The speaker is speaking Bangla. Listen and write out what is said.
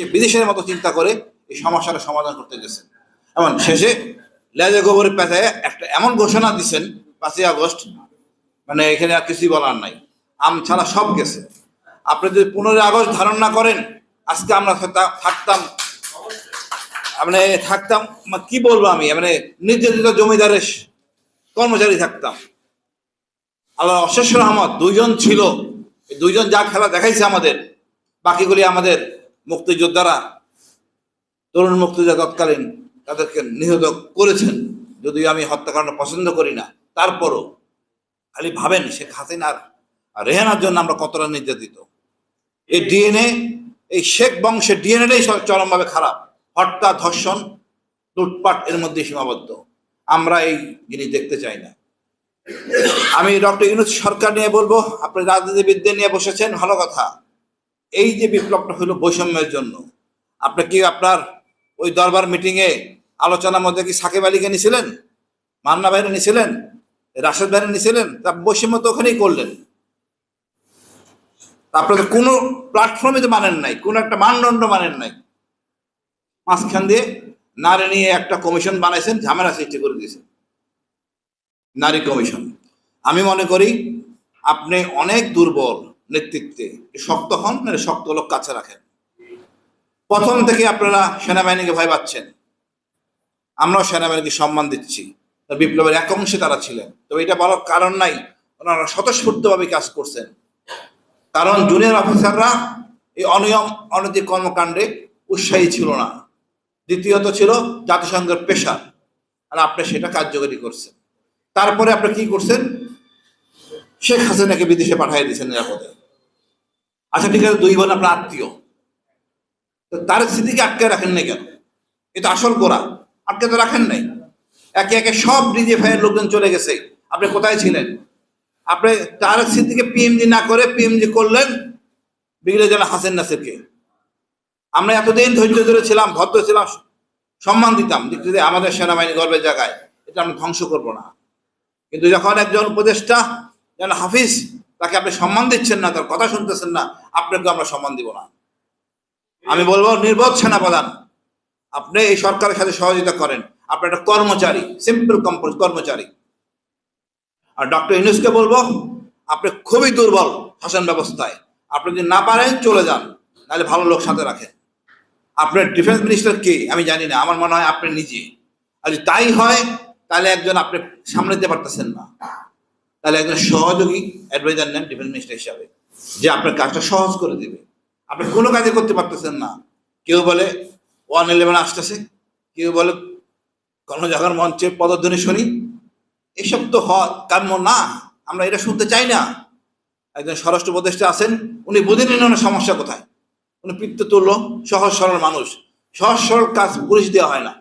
সে বিদেশের মতো চিন্তা করে এই সমস্যাটা সমাধান করতে গেছেন। এমন শেষে লেজে গোবরের পেঁচায় একটা এমন ঘোষণা দিচ্ছেন পাঁচই আগস্ট মানে এখানে আর কিছুই বলার নাই। আম ছাড়া সব গেছে। আপনি যদি পনেরোই আগস্ট ধারণ না করেন, আজকে আমরা থাকতাম মানে থাকতাম কি বলব আমি? মানে নির্যাতিত জমিদারের কর্মচারী থাকতাম। আল্লাহ অশেষ রহমত, দুইজন ছিল। দুইজন যা খেলা দেখাইছে আমাদের, বাকিগুলি আমাদের মুক্তিযোদ্ধারা, তরুণ মুক্তিযোদ্ধা তৎকালীন তাদেরকে নিহত করেছেন। যদিও আমি হত্যাকাণ্ড পছন্দ করি না, তারপরও খালি ভাবেন শেখ হাসিনার রেহানার জন্য আমরা কতটা নির্যাতিত এই ডিএনএ, এই শেখ বংশের ডিএনএটাই চরমভাবে খারাপ। হত্যা, ধর্ষণ, লুটপাট এর মধ্যে সীমাবদ্ধ। আমরা এই জিনিস দেখতে চাই না। আমি ডক্টর ইউনুস সরকার নিয়ে বলব, আপনি রাজনীতিবিদদের নিয়ে বসেছেন, ভালো কথা। এই যে বিপ্লবটা হলো বৈষম্যের জন্য, আপনি কি আপনার ওই দরবার মিটিংয়ে আলোচনার মধ্যে কি সাকিব আলীকে নিছিলেন? মান্না ভাইরে নিছিলেন? রাশেদ ভাইরে নিছিলেন? তা বৈষম্য তো ওখানেই করলেন। আপনারা তো কোনো প্ল্যাটফর্মে তো মানেন নাই, কোনো একটা মানদণ্ড মানেন নাই। মাঝখান দিয়ে নারী নিয়ে একটা কমিশন বানাইছেন, ঝামেলা সৃষ্টি করে দিয়েছেন। নারী কমিশন আমি মনে করি আপনি অনেক দুর্বল নেতৃত্বে। শক্ত হন শক্ত লোক কাছে রাখেন। প্রথম থেকে আপনারা সেনাবাহিনীকে ভয় পাচ্ছেন। আমরাও সেনাবাহিনীকে সম্মান দিচ্ছি। বিপ্লবের এক অংশে তারা ছিলেন। তবে এটা বলার কারণ নাই, ওনারা স্বতঃস্ফূর্তভাবে কাজ করছেন। কারণ জুনিয়র অফিসাররা এই অনিয়ম, অনৈতিক কর্মকাণ্ডে উৎসাহী ছিল না। দ্বিতীয়ত ছিল জাতিসংঘের পেশা, আর আপনি সেটা কার্যকরী করছেন। তারপরে আপনি কি করছেন? শেখ হাসিনাকে বিদেশে পাঠিয়ে দিয়েছেন নিরাপদে। আচ্ছা ঠিক আছে, দুই বোন আপনার আত্মীয়। তো তার স্মৃতিকে আটকে রাখেন নাই কেন? এটা আসল করা। আটকে তো রাখেন নাই। একে একে সব ডিজিএফআই এর লোকজন চলে গেছে। আপনি কোথায় ছিলেন? আপনি তার স্মৃতিকে পিএমজি না করে পিএমজি করলেন ব্রিগেডিয়ার জেনারেল হাসেন নাসিরকে। আমরা এতদিন ধৈর্য ধরে ছিলাম, ভদ্র ছিলাম, সম্মান দিতাম। যে আমাদের সেনাবাহিনী গর্বের জায়গায়। এটা আমরা ধ্বংস করব না। কিন্তু যখন একজন উপদেষ্টা যেন হাফিজ, তাকে আপনি সম্মান দিচ্ছেন না, তার কথা শুনতেছেন না আপনাকে আমরা সম্মান দিব না। আমি বলব, নির্বোধ সেনাপ্রধান, আপনি এই সরকারের সাথে সহযোগিতা করেন। আপনি একটা কর্মচারী সিম্পল কর্মচারী। আর ডক্টর ইউনুসকে বলব, আপনি খুবই দুর্বল শাসন ব্যবস্থায়। আপনি যদি না পারেন, চলে যান, নাহলে ভালো লোক সাথে রাখেন আপনার ডিফেন্স মিনিস্টার কে? আমি জানি না, আমার মনে হয় আপনি নিজে। আর যদি তাই হয়, তাহলে একজন আপনি সামনে দিতে পারতেছেন না। তাহলে একজন সহযোগী অ্যাডভাইজার নেন ডিফেন্স মিনিস্টার হিসাবে। যে আপনার কাজটা সহজ করে দেবে। আপনি কোনো কাজে করতে পারতেছেন না। কেউ বলে, ওয়ান ইলেভেন আসতেছে। কেউ বলে কোনো জায়গার মঞ্চে পদধ্বনি শুনি। এসব তো কাম্য না। আমরা এটা শুনতে চাই না। একজন স্বরাষ্ট্র উপদেষ্টা আছেন, উনি বুঝে ওনার সমস্যা কোথায়। উনি পিত্ত তুল্য সহজ সরল মানুষ। সহজ সরল কাজ পুলিশ দেওয়া হয় না।